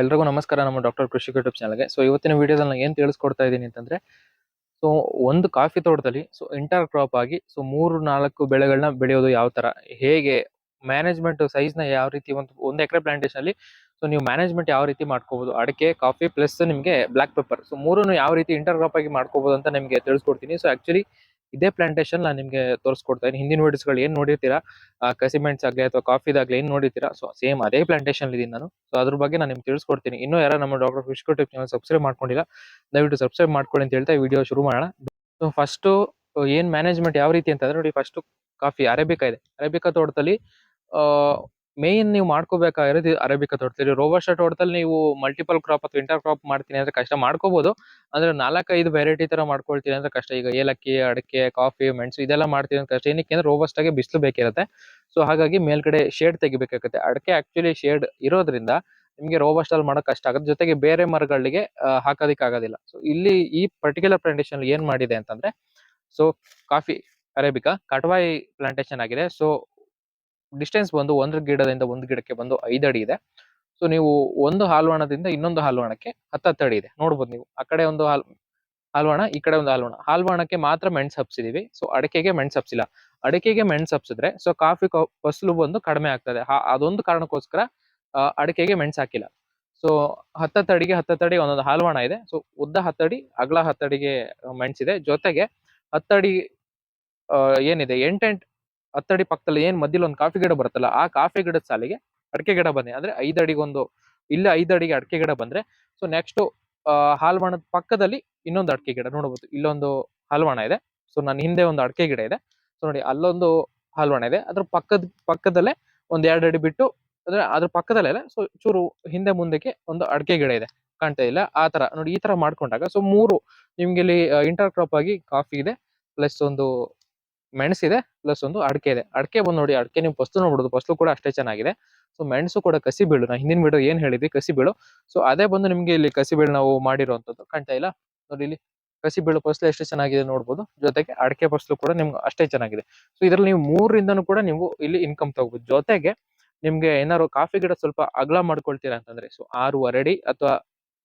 ಎಲ್ರಿಗೂ ನಮಸ್ಕಾರ. ನಮ್ಮ ಡಾಕ್ಟರ್ ಕೃಷಿ ಯೂಟ್ಯೂಬ್ ಚಾನಲ್ಗೆ ಸೊ ಇವತ್ತಿನ ವಿಡಿಯೋದಲ್ಲಿ ನಾನು ಏನು ತಿಳಿಸ್ಕೊಡ್ತಾ ಇದ್ದೀನಿ ಅಂತಂದರೆ ಸೊ ಒಂದು ಕಾಫಿ ತೋಟದಲ್ಲಿ ಸೊ ಇಂಟರ್ ಕ್ರಾಪ್ ಆಗಿ ಸೊ ಮೂರು ನಾಲ್ಕು ಬೆಳೆಗಳನ್ನ ಬೆಳೆಯೋದು ಯಾವ ತರ, ಹೇಗೆ ಮ್ಯಾನೇಜ್ಮೆಂಟ್ ಸೈಜ್ನ ಯಾವ ರೀತಿ, ಒಂದು ಒಂದು ಎಕರೆ ಪ್ಲಾಂಟೇಷನಲ್ಲಿ ಸೊ ನೀವು ಮ್ಯಾನೇಜ್ಮೆಂಟ್ ಯಾವ ರೀತಿ ಮಾಡ್ಕೋಬೋದು, ಅಡಿಕೆ ಕಾಫಿ ಪ್ಲಸ್ ನಿಮಗೆ ಬ್ಲಾಕ್ ಪೆಪ್ಪರ್ ಸೊ ಮೂರನ್ನು ಯಾವ ರೀತಿ ಇಂಟರ್ ಕ್ರಾಪ್ ಆಗಿ ಮಾಡ್ಕೋಬೋದು ಅಂತ ನಿಮಗೆ ತಿಳಿಸ್ಕೊಡ್ತೀನಿ. ಸೊ ಆಕ್ಚುಲಿ ಇದೇ ಪ್ಲಾಂಟೇಶನ್ ನಾನು ನಿಮಗೆ ತೋರಿಸ್ಕೊಡ್ತಾ ಇದ್ದೀನಿ. ಹಿಂದಿನ ವಿಡಿಯೋಸ್ಗಳು ಏನು ನೋಡಿರ್ತೀರಾ? ಕಸಿಮೆಂಟ್ಸ್ ಆಗಲಿ ಅಥವಾ ಕಾಫಿದಾಗಲಿ ಏನು ನೋಡಿರ್ತೀರಾ? ಸೊ ಸೇಮ್ ಅದೇ ಪ್ಲಾಂಟೇಶನ್ ಇದೀನಿ ನಾನು. ಸೊ ಅದ್ರ ಬಗ್ಗೆ ನಾನು ನಿಮ್ಗೆ ತಿಳಿಸ್ಕೊಡ್ತೀನಿ. ಇನ್ನೂ ಯಾರು ನಮ್ಮ doctor fish type channel subscribe ಮಾಡ್ಕೊಂಡಿಲ್ಲ, ದಯವಿಟ್ಟು ಸಬ್ಸ್ಕ್ರೈಬ್ ಮಾಡ್ಕೊಳ್ಳಿ ಅಂತ ಹೇಳ್ತಾ ವಿಡಿಯೋ ಶುರು ಮಾಡೋಣ. ಸೊ ಫಸ್ಟು ಏನು ಮ್ಯಾನೇಜ್ಮೆಂಟ್ ಯಾವ ರೀತಿ ಅಂತಂದ್ರೆ ನೋಡಿ ಫಸ್ಟು ಕಾಫಿ ಅರೇಬಿಕಾ ಇದೆ. ಅರೇಬಿಕಾ ತೋಟದಲ್ಲಿ ಮೇನ್ ನೀವು ಮಾಡ್ಕೋಬೇಕಾಗಿರೋದು ಅರೇಬಿಕಾ ತೋಟದಲ್ಲಿ ರೋಬಸ್ಟ ತೋಟದಲ್ಲಿ ನೀವು ಮಲ್ಟಿಪಲ್ ಕ್ರಾಪ್ ಅಥವಾ ಇಂಟರ್ ಕ್ರಾಪ್ ಮಾಡ್ತೀನಿ ಅಂದ್ರೆ ಕಷ್ಟ ಮಾಡ್ಕೋಬಹುದು ಅಂದ್ರೆ ನಾಲ್ಕೈದು ವೆರೈಟಿ ತರ ಮಾಡ್ಕೊಳ್ತೀನಿ ಅಂದ್ರೆ ಕಷ್ಟ. ಈಗ ಏಲಕ್ಕಿ ಅಡಿಕೆ ಕಾಫಿ ಮೆಣಸು ಇದೆಲ್ಲ ಮಾಡ್ತೀನಿ ಅಂದ್ರೆ ಕಷ್ಟ. ಏನಕ್ಕೆ ಅಂದ್ರೆ ರೋಬಸ್ಟ್ ಆಗಿ ಬಿಸಿಲು ಬೇಕಿರುತ್ತೆ. ಸೊ ಹಾಗಾಗಿ ಮೇಲ್ಗಡೆ ಶೇಡ್ ತೆಗಿಬೇಕಾಗುತ್ತೆ. ಅಡಿಕೆ ಆಕ್ಚುಲಿ ಶೇಡ್ ಇರೋದ್ರಿಂದ ನಿಮಗೆ ರೋಬಸ್ಟ್ ಅಲ್ಲಿ ಮಾಡೋಕೆ ಕಷ್ಟ ಆಗುತ್ತೆ. ಜೊತೆಗೆ ಬೇರೆ ಮರಗಳಿಗೆ ಆ, ಹಾಕೋದಿಕ್ ಆಗೋದಿಲ್ಲ. ಸೊ ಇಲ್ಲಿ ಈ ಪರ್ಟಿಕ್ಯುಲರ್ ಪ್ಲಾಂಟೇಶನ್ ಏನ್ ಮಾಡಿದೆ ಅಂತಂದ್ರೆ ಸೊ ಕಾಫಿ ಅರೇಬಿಕಾ ಕಟವಾಯಿ ಪ್ಲಾಂಟೇಶನ್ ಆಗಿದೆ. ಸೊ ಡಿಸ್ಟೆನ್ಸ್ ಬಂದು ಒಂದು ಗಿಡದಿಂದ ಒಂದು ಗಿಡಕ್ಕೆ ಬಂದು ಐದು ಅಡಿ ಇದೆ. ಸೊ ನೀವು ಒಂದು ಹಾಲ್ವಾಣದಿಂದ ಇನ್ನೊಂದು ಹಾಲ್ವಾಣಕ್ಕೆ ಹತ್ತತ್ತು ಅಡಿ ಇದೆ. ನೋಡ್ಬೋದು ನೀವು. ಆ ಕಡೆ ಒಂದು ಹಾಲ್, ಹಾಲ್ವಾಣ, ಈ ಕಡೆ ಒಂದು ಹಾಲ್ವಾಣ. ಹಾಲ್ವಾಣಕ್ಕೆ ಮಾತ್ರ ಮೆಣಸು ಹಬ್ಸಿದೀವಿ. ಸೊ ಅಡಿಕೆಗೆ ಮೆಣಸು ಹಬ್ಸಿಲ್ಲ. ಅಡಿಕೆಗೆ ಮೆಣಸು ಹಬ್ಸಿದ್ರೆ ಸೊ ಕಾಫಿ ಫಸಲು ಬಂದು ಕಡಿಮೆ ಆಗ್ತದೆ. ಅದೊಂದು ಕಾರಣಕ್ಕೋಸ್ಕರ ಅಡಿಕೆಗೆ ಮೆಣಸು ಹಾಕಿಲ್ಲ. ಸೊ ಹತ್ತತ್ತು ಅಡಿಗೆ ಹತ್ತತ್ತು ಅಡಿ ಒಂದೊಂದು ಹಾಲ್ವಾಣ ಇದೆ. ಸೊ ಉದ್ದ ಹತ್ತಡಿ ಅಗಲ ಹತ್ತಡಿಗೆ ಮೆಣಸಿದೆ ಜೊತೆಗೆ ಹತ್ತಡಿ ಏನಿದೆ? ಎಂಟೆಂಟ್ ಹತ್ತಡಿ ಪಕ್ಕದಲ್ಲಿ ಏನ್ ಮಧ್ಯಲ್ಲಿ ಒಂದು ಕಾಫಿ ಗಿಡ ಬರುತ್ತಲ್ಲ, ಆ ಕಾಫಿ ಗಿಡದ ಸಾಲಿಗೆ ಅಡಿಕೆ ಗಿಡ ಬಂದಿದೆ ಅಂದ್ರೆ ಐದು ಅಡಿಗೊಂದು, ಇಲ್ಲಿ ಐದು ಅಡಿಗೆ ಅಡಿಕೆ ಗಿಡ ಬಂದ್ರೆ ಸೊ ನೆಕ್ಸ್ಟ್ ಹಾಲ್ವಾಣದ ಪಕ್ಕದಲ್ಲಿ ಇನ್ನೊಂದು ಅಡಿಕೆ ಗಿಡ ನೋಡಬಹುದು ಇಲ್ಲೊಂದು ಹಾಲ್ವಾಣ ಇದೆ. ಸೊ ನನ್ನ ಹಿಂದೆ ಒಂದು ಅಡಿಕೆ ಗಿಡ ಇದೆ. ಸೊ ನೋಡಿ, ಅಲ್ಲೊಂದು ಹಾಲ್ವಾಣ ಇದೆ. ಅದ್ರ ಪಕ್ಕದ, ಪಕ್ಕದಲ್ಲೇ ಒಂದ್ ಎರಡು ಅಡಿ ಬಿಟ್ಟು, ಅಂದ್ರೆ ಅದ್ರ ಪಕ್ಕದಲ್ಲೇ ಸೊ ಚೂರು ಹಿಂದೆ ಮುಂದಕ್ಕೆ ಒಂದು ಅಡಿಕೆ ಗಿಡ ಇದೆ ಕಾಣ್ತಾ ಇಲ್ಲ. ಆ ತರ, ನೋಡಿ ಈ ತರ ಮಾಡ್ಕೊಂಡಾಗ ಸೊ ಮೂರು ನಿಮ್ಗೆ ಇಲ್ಲಿ ಇಂಟರ್ ಕ್ರಾಪ್ ಆಗಿ ಕಾಫಿ ಇದೆ ಪ್ಲಸ್ ಒಂದು ಮೆಣಸಿದೆ ಪ್ಲಸ್ ಒಂದು ಅಡಿಕೆ ಇದೆ. ಅಡಿಕೆ ಬಂದು ನೋಡಿ, ಅಡಿಕೆ ನೀವು ಫಸ್ಲು ನೋಡ್ಬೋದು ಫಸ್ಲು ಕೂಡ ಅಷ್ಟೇ ಚೆನ್ನಾಗಿದೆ. ಸೊ ಮೆಣಸು ಕೂಡ ಕಸಿ ಬೀಳು ನಾ ಹಿಂದಿನ ವಿಡಿಯೋ ಏನ್ ಹೇಳಿದ್ವಿ ಕಸಿ ಬೀಳು ಸೊ ಅದೇ ಬಂದು ನಿಮಗೆ ಇಲ್ಲಿ ಕಸಿ ಬೀಳು ನಾವು ಮಾಡಿರುವಂತದ್ದು ಕಾಣ್ತಾ ಇಲ್ಲ? ನೋಡಿ ಇಲ್ಲಿ ಕಸಿ ಬೀಳು ಫಸ್ಲು ಎಷ್ಟು ಚೆನ್ನಾಗಿದೆ ನೋಡ್ಬೋದು. ಜೊತೆಗೆ ಅಡಿಕೆ ಫಸ್ಲು ಕೂಡ ನಿಮ್ಗೆ ಅಷ್ಟೇ ಚೆನ್ನಾಗಿದೆ. ಸೊ ಇದ್ರಲ್ಲಿ ನೀವು ಮೂರರಿಂದನೂ ಕೂಡ ನೀವು ಇಲ್ಲಿ ಇನ್ಕಮ್ ತಗೋಬಹುದು ಜೊತೆಗೆ ನಿಮ್ಗೆ ಏನಾದ್ರು ಕಾಫಿ ಗಿಡ ಸ್ವಲ್ಪ ಅಗಲ ಮಾಡ್ಕೊಳ್ತೀರಾ ಅಂತಂದ್ರೆ ಸೊ ಆರೂವರೆ ಅಡಿ ಅಥವಾ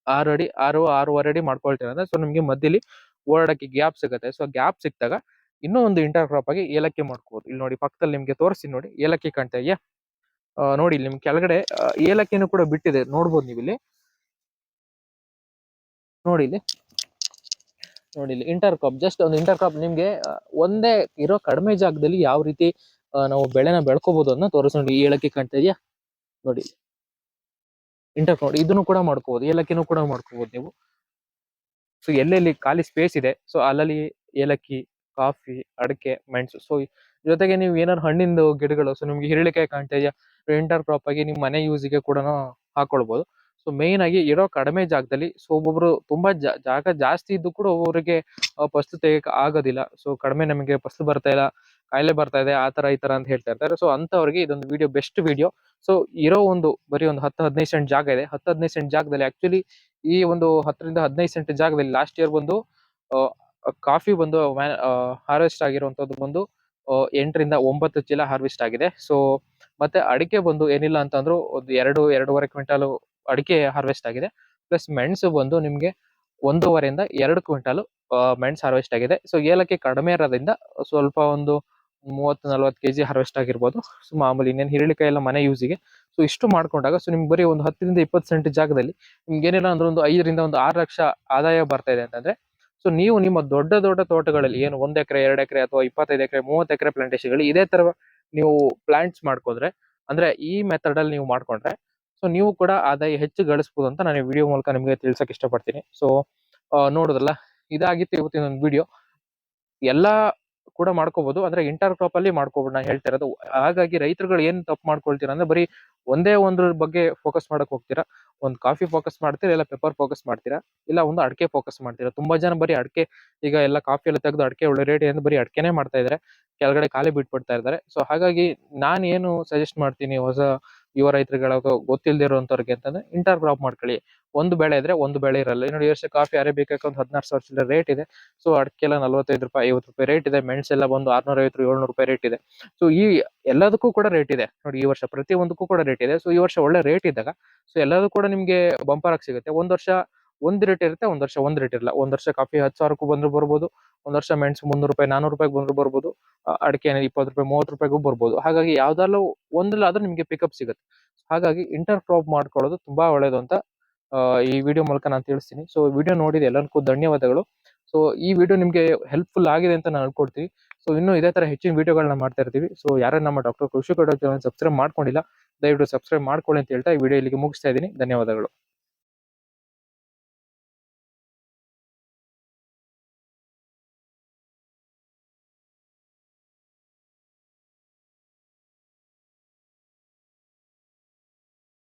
ಆರು ಅಡಿ ಆರು, ಆರೂವರೆ ಅಡಿ ಮಾಡ್ಕೊಳ್ತೀರಾ ಅಂದ್ರೆ ಸೊ ನಿಮ್ಗೆ ಮಧ್ಯಲ್ಲಿ ಓಡಾಡಕ್ಕೆ ಗ್ಯಾಪ್ ಸಿಗುತ್ತೆ. ಸೊ ಗ್ಯಾಪ್ ಸಿಕ್ತಾಗ ಇನ್ನೂ ಒಂದು ಇಂಟರ್ ಕ್ರಾಪ್ ಆಗಿ ಏಲಕ್ಕಿ ಮಾಡ್ಕೋಬಹುದು ಇಲ್ಲಿ ನೋಡಿ ಪಕ್ಕದಲ್ಲಿ ನಿಮ್ಗೆ ತೋರಿಸಿ ನೋಡಿ, ಏಲಕ್ಕಿ ಕಾಣ್ತಾ ಇದೆಯಾ? ನೋಡಿ ಇಲ್ಲಿ ನಿಮ್ ಕೆಳಗಡೆ ಏಲಕ್ಕಿನೂ ಕೂಡ ಬಿಟ್ಟಿದೆ. ನೋಡ್ಬೋದು ನೀವು ನೋಡಿ ಇಲ್ಲಿ. ನೋಡಿ ಇಲ್ಲಿ ಇಂಟರ್ ಕ್ರಾಪ್ ಜಸ್ಟ್ ಒಂದು ಇಂಟರ್ ಕ್ರಾಪ್ ನಿಮ್ಗೆ ಒಂದೇ ಇರೋ ಕಡಿಮೆ ಜಾಗದಲ್ಲಿ ಯಾವ ರೀತಿ ನಾವು ಬೆಳೆನ ಬೆಳ್ಕೋಬಹುದು ಅನ್ನ ತೋರಿಸ್ ನೋಡಿ. ಏಲಕ್ಕಿ ಕಾಣ್ತಾ ಇದೆಯಾ? ನೋಡಿ ಇಂಟರ್ ನೋಡಿ ಇದನ್ನು ಕೂಡ ಮಾಡ್ಕೋಬಹುದು ಏಲಕ್ಕಿನೂ ಕೂಡ ಮಾಡ್ಕೋಬಹುದು ನೀವು. ಸೊ ಎಲ್ಲೆಲ್ಲಿ ಖಾಲಿ ಸ್ಪೇಸ್ ಇದೆ ಸೊ ಅಲ್ಲಲ್ಲಿ ಏಲಕ್ಕಿ ಕಾಫಿ, ಅಡಿಕೆ, ಮೆಣಸು. ಸೊ ಜೊತೆಗೆ ನೀವು ಏನಾರು ಹಣ್ಣಿಂದು ಗಿಡಗಳು ಸೊ ನಿಮ್ಗೆ ಹಿರಳಿಕಾಯಿ ಕಾಣ್ತಾ ಇದೆಯಾ? ಇಂಟರ್ ಕ್ರಾಪ್ ಆಗಿ ನಿಮ್ಮ ಮನೆ ಯೂಸಿಗೆ ಕೂಡ ಹಾಕೊಳ್ಬಹುದು ಸೊ ಮೇನ್ ಆಗಿ ಇರೋ ಕಡಿಮೆ ಜಾಗದಲ್ಲಿ ಸೊ ಒಬ್ಬೊಬ್ರು ತುಂಬಾ ಜಾಗ ಜಾಸ್ತಿ ಇದ್ದು ಕೂಡ ಒಬ್ಬೊಬ್ಬರಿಗೆ ಫಸ್ಟ್ ತೆಗಿಯಕ್ಕೆ ತೆಗಿಯಕ್ ಆಗೋದಿಲ್ಲ. ಸೊ ಕಡಿಮೆ ನಮಗೆ ಫಸ್ಟ್ ಬರ್ತಾ ಇಲ್ಲ, ಕಾಯಿಲೆ ಬರ್ತಾ ಇದೆ, ಆ ತರ ಈ ತರ ಅಂತ ಹೇಳ್ತಾ ಇರ್ತಾರೆ. ಸೊ ಅಂತವ್ರಿಗೆ ಇದೊಂದು ವಿಡಿಯೋ ಬೆಸ್ಟ್ ವಿಡಿಯೋ ಸೊ ಇರೋ ಒಂದು, ಬರೀ ಒಂದು ಹತ್ತು, ಹದಿನೈದು ಸೆಂಟ್ ಜಾಗ ಇದೆ. ಹತ್ತು, ಹದಿನೈದು ಸೆಂಟ್ ಜಾಗದಲ್ಲಿ ಆಕ್ಚುಲಿ ಈ ಒಂದು ಹತ್ತರಿಂದ ಹದಿನೈದು ಸೆಂಟ್ ಜಾಗದಲ್ಲಿ ಲಾಸ್ಟ್ ಇಯರ್ ಬಂದು ಕಾಫಿ ಬಂದು ಹಾರ್ವೆಸ್ಟ್ ಆಗಿರುವಂತದ್ದು ಬಂದು ಎಂಟರಿಂದ ಒಂಬತ್ತು ಚೀಲ ಹಾರ್ವೆಸ್ಟ್ ಆಗಿದೆ. ಸೊ ಮತ್ತೆ ಅಡಿಕೆ ಬಂದು ಏನಿಲ್ಲ ಅಂತಂದ್ರು ಒಂದು ಎರಡು, ಎರಡೂವರೆ ಕ್ವಿಂಟಾಲು ಅಡಿಕೆ ಹಾರ್ವೆಸ್ಟ್ ಆಗಿದೆ. ಪ್ಲಸ್ ಮೆಣಸು ಬಂದು ನಿಮ್ಗೆ ಒಂದೂವರೆಯಿಂದ ಎರಡು ಕ್ವಿಂಟಾಲು ಮೆಣಸು ಹಾರ್ವೆಸ್ಟ್ ಆಗಿದೆ. ಸೊ ಏಲಕ್ಕಿ ಕಡಿಮೆ ಇರೋದ್ರಿಂದ ಸ್ವಲ್ಪ ಒಂದು ಮೂವತ್ತು, ನಲ್ವತ್ತು ಕೆಜಿ ಹಾರ್ವೆಸ್ಟ್ ಆಗಿರ್ಬೋದು. ಸೊ ಮಾಮೂಲಿ ಇನ್ನೇನು ಹಿರಳಿಕಾಯಿ ಎಲ್ಲ ಮನೆ ಯೂಸಿಗೆ ಸೊ ಇಷ್ಟು ಮಾಡ್ಕೊಂಡಾಗ ಸೊ ನಿಮ್ಗೆ ಬರೀ ಒಂದು ಹತ್ತರಿಂದ ಇಪ್ಪತ್ತು ಸೆಂಟ್ ಜಾಗದಲ್ಲಿ ನಿಮ್ಗೆ ಏನಿಲ್ಲ ಅಂದ್ರೆ ಒಂದು ಐದರಿಂದ ಒಂದು ಆರು ಲಕ್ಷ ಆದಾಯ ಬರ್ತಾ ಇದೆ ಅಂತಂದ್ರೆ ಸೊ ನೀವು ನಿಮ್ಮ ದೊಡ್ಡ ದೊಡ್ಡ ತೋಟಗಳಲ್ಲಿ ಏನು ಒಂದ್ ಎಕರೆ, ಎರಡು ಎಕರೆ ಅಥವಾ ಇಪ್ಪತ್ತೈದು ಎಕರೆ, ಮೂವತ್ತು ಎಕರೆ ಪ್ಲಾಂಟೇಶನ್ಗಳು ಇದೇ ತರ ನೀವು ಪ್ಲಾಂಟ್ಸ್ ಮಾಡ್ಕೊಂಡ್ರೆ, ಅಂದ್ರೆ ಈ ಮೆಥಡ್ ಅಲ್ಲಿ ನೀವು ಮಾಡ್ಕೊಂಡ್ರೆ ಸೊ ನೀವು ಕೂಡ ಆದಾಯ ಹೆಚ್ಚು ಗಳಿಸಬಹುದು ಅಂತ ನಾನು ವಿಡಿಯೋ ಮೂಲಕ ನಿಮಗೆ ತಿಳಿಸಕ್ ಇಷ್ಟಪಡ್ತೀನಿ. ಸೊ ನೋಡುದಲ್ಲ ಇದಾಗಿತ್ತು ಇವತ್ತಿನ ಒಂದು ವಿಡಿಯೋ ಎಲ್ಲ ಕೂಡ ಮಾಡ್ಕೋಬಹುದು ಅಂದ್ರೆ ಇಂಟರ್ ಕ್ರಾಪ್ ಅಲ್ಲಿ ಮಾಡ್ಕೋಬಹುದು ನಾನು ಹೇಳ್ತಾ ಇರೋದು, ಹಾಗಾಗಿ ರೈತರುಗಳು ಏನ್ ತಪ್ಪು ಮಾಡ್ಕೊಳ್ತೀರಾ ಅಂದ್ರೆ ಬರೀ ಒಂದೇ ಒಂದ್ರ ಬಗ್ಗೆ ಫೋಕಸ್ ಮಾಡಕ್ ಹೋಗ್ತೀರಾ? ಒಂದ್ ಕಾಫಿ ಫೋಕಸ್ ಮಾಡ್ತೀರಾ? ಇಲ್ಲ ಪೇಪರ್ ಫೋಕಸ್ ಮಾಡ್ತೀರಾ? ಇಲ್ಲ ಒಂದು ಅಡಿಕೆ ಫೋಕಸ್ ಮಾಡ್ತೀರಾ? ತುಂಬಾ ಜನ ಬರೀ ಅಡಿಕೆ, ಈಗ ಎಲ್ಲ ಕಾಫಿ ಎಲ್ಲ ತೆಗೆದು ಅಡಿಕೆ ಒಳ್ಳೆ ರೇಟ್ ಏನು ಬರೀ ಅಡಿಕೆನೆ ಮಾಡ್ತಾ ಇದಾರೆ. ಕೆಳಗಡೆ ಖಾಲಿ ಬಿಟ್ಬಿಡ್ತಾ ಇದ್ದಾರೆ. ಸೊ ಹಾಗಾಗಿ ನಾನು ಏನು ಸಜೆಸ್ಟ್ ಮಾಡ್ತೀನಿ ಹೊಸ ಯುವ ರೈತರುಗಳ ಗೊತ್ತಿಲ್ಲದೆ ಇರುವಂತವ್ರಿಗೆ ಅಂತಂದ್ರೆ ಇಂಟರ್ ಕ್ರಾಪ್ ಮಾಡ್ಕೊಳ್ಳಿ. ಒಂದು ಬೆಳೆ ಇದ್ರೆ ಒಂದು ಬೆಳೆ ಇರಲ್ಲ. ನೋಡಿ ಈ ವರ್ಷ ಕಾಫಿ ಅರೇಬಿಕಕ್ಕೆ ಒಂದು ಹದಿನಾರು ಸಾವಿರ ರೇಟ್ ಇದೆ. ಸೊ ಅಡಕೆ ಎಲ್ಲ ನಲವತ್ತೈದು ರೂಪಾಯಿ, ಐವತ್ತು ರೂಪಾಯಿ ರೇಟ್ ಇದೆ. ಮೆಣಸೆಲ್ಲ ಬಂದು ಆರ್ನೂರ ಐವತ್ತು ಏಳ್ನೂರು ರೂಪಾಯಿ ರೇಟ್ ಇದೆ. ಸೊ ಈ ಎಲ್ಲದಕ್ಕೂ ಕೂಡ ರೇಟ್ ಇದೆ. ನೋಡಿ, ಈ ವರ್ಷ ಪ್ರತಿ ಒಂದಕ್ಕೂ ಕೂಡ ರೇಟ್ ಇದೆ. ಸೊ ಈ ವರ್ಷ ಒಳ್ಳೆ ರೇಟ್ ಇದ್ದಾಗ ಸೊ ಎಲ್ಲದೂ ಕೂಡ ನಿಮಗೆ ಬಂಪರ್ ಆಗಿ ಸಿಗುತ್ತೆ. ಒಂದು ವರ್ಷ ಒಂದ್ ರೇಟ್ ಇರುತ್ತೆ, ಒಂದ್ ವರ್ಷ ಒಂದ್ ರೇಟ್ ಇರಲ್ಲ. ಒಂದ್ ವರ್ಷ ಕಾಫಿ ಹತ್ತು ಸಾವಿರಕ್ಕೂ ಬಂದ್ರು ಬರ್ಬೋದು, ಒಂದ್ ವರ್ಷ ಮೆಣಸು ಮುನ್ನೂರು ರೂಪಾಯಿ, ನಾನೂರು ರೂಪಾಯಿಗೆ ಬಂದ್ರು ಬರ್ಬೋದು ಅಡಿಕೆ ಇಪ್ಪತ್ತು ರೂಪಾಯಿ, ಮೂವತ್ತು ರೂಪಾಯಿಗೂ ಬರ್ಬೋದು. ಹಾಗಾಗಿ ಯಾವ್ದಾದ್ರು ಒಂದಲ್ಲ ಆದ್ರೂ ನಿಮಗೆ ಪಿಕಪ್ ಸಿಗುತ್ತೆ. ಹಾಗಾಗಿ ಇಂಟರ್ ಕ್ರಾಪ್ ಮಾಡ್ಕೊಳ್ಳೋದು ತುಂಬಾ ಒಳ್ಳೇದು ಅಂತ ಈ ವಿಡಿಯೋ ಮೂಲಕ ನಾನು ತಿಳಿಸ್ತೀನಿ. ಸೊ ವಿಡಿಯೋ ನೋಡಿದ ಎಲ್ಲರಿಗೂ ಧನ್ಯವಾದಗಳು. ಸೊ ಈ ವಿಡಿಯೋ ನಿಮಗೆ ಹೆಲ್ಪ್ಫುಲ್ ಆಗಿದೆ ಅಂತ ನಾನು ಅನ್ಕೊಡ್ತೀನಿ ಸೊ ಇನ್ನು ಇದೇ ತರ ಹೆಚ್ಚಿನ ವಿಡಿಯೋಗಳನ್ನ ಮಾಡ್ತಾ ಇರ್ತೀವಿ. ಸೊ ಯಾರು ನಮ್ಮ ಡಾಕ್ಟರ್ ಕೃಷಿ ಚಾನಲ್ ಸಬ್ಸ್ಕ್ರೈಬ್ ಮಾಡ್ಕೊಂಡಿಲ್ಲ, ದಯವಿಟ್ಟು ಸಬ್ಸ್ಕ್ರೈಬ್ ಮಾಡ್ಕೊಳ್ಳಿ ಅಂತ ಹೇಳ್ತಾ ಈ ವಿಡಿಯೋ ಇಲ್ಲಿಗೆ ಮುಗಿಸ್ತಾ ಇದ್ದೀನಿ. ಧನ್ಯವಾದಗಳು.